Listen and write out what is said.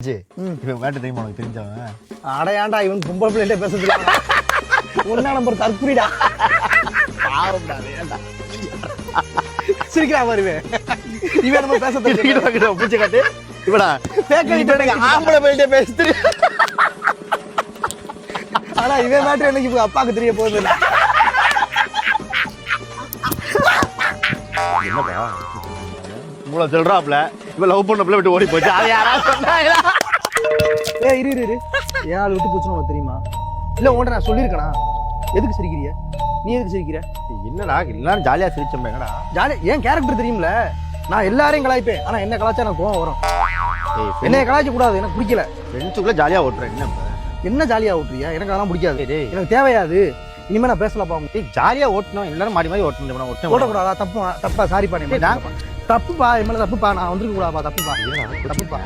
இப்போ வேட்டை தெரியுமா உனக்கு தெரிஞ்சவன்? அடையாண்டா இவன் பொம்பளை பிள்ளைகிட்ட பேசுறது ஒன்னா நம்பர் தற்குறிடா பாவம்டா வேண்டா சிரிக்கிறா பாருவே இவன். நம்ம பேச தெரியும் பூச்சி காட்டு இவடா எனக்கு ஆம்பளை பையிட்டே பேச தெரியும் ஆனா இவன் மேட்ரு எனக்கு இப்ப அப்பாக்கு தெரிய போகுது? இவ்வளவு சொல்றாப்ல இவ லவ் பண்ண பிள்ளை விட்டு ஓடி போச்சு. அது யாரா சொன்னாங்களா? ஏ இரு இரு இரு. ஏன் ஆள் விட்டு போச்சுன்னு உனக்கு தெரியுமா? இல்ல உன்கிட்ட நான் சொல்லியிருக்கேனா? எதுக்கு சிரிக்கிறிய நீ எதுக்கு சிரிக்கிற? என்னடா எல்லாரும் ஜாலியா சிரிச்சோம் என்னடா? ஜாலி ஏன் கேரக்டர் தெரியும்ல? நான் எல்லாரையும் கலாய்ப்பேன். ஆனா என்ன எனக்கு கோவம் வரும். என்னைய கலாய்க்க கூடாது எனக்கு பிடிக்கல. ஃப்ரெண்ட்ஸுக்குள்ள ஜாலியா ஓட்டுறேன் என்ன இப்ப? என்ன ஜாலியா ஓட்டுறியா? எனக்கு அதெல்லாம் பிடிக்காது. எனக்கு தேவையாது. இனிமே நான் பேசலப்பா ஏய் ஜாலியா ஓட்டணும் எல்லாரும் மாறி மாறி ஓட்டணும் ஓட்டக்கூடாதா தப்பு தப்பா ஏய், நான்- தப்புப்பா என் மேல தப்புப்பா நான் வந்திருக்க கூடாதுப்பா தப்புப்பா. தப்புப்பா